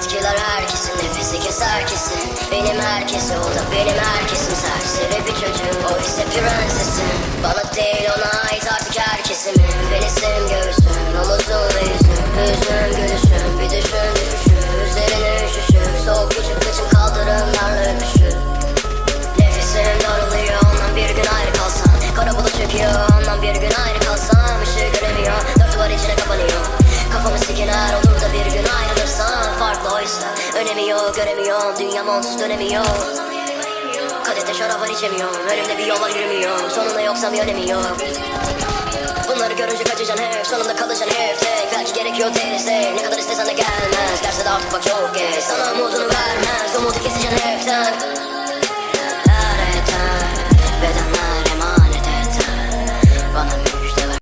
Etkiler herkesin nefesi keser kesin. Benim herkesi o da benim herkesim Serseri bir çocuğum o ise prensesim. Bana değil ona ait artık herkesimin Penisim göğsüm omuzum ve yüzüm. Hüznüm gülüşüm bir düşün düşüşü Üzerine üşüşü soğuk küçük kıçım kaldırımlarla öpüşür Nefesim daralıyor ondan bir gün ayrı kalsam Kara bulut çöküyor ondan bir gün ayrı önemi yok göremiyorum Dünyam onsuz dönemiyor. Kadete şarap var içemiyorum Önümde bir yol var yürümüyorum Sonunda yoksam yönemi yok Bunları görünce kaçacaksın hep. Sonunda kalacaksın hep. Tek Belki gerekiyor destek Ne kadar istesen de gelmez. Derse de artık bak çok geç. Sana umudunu vermez. Umudu keseceksin hepten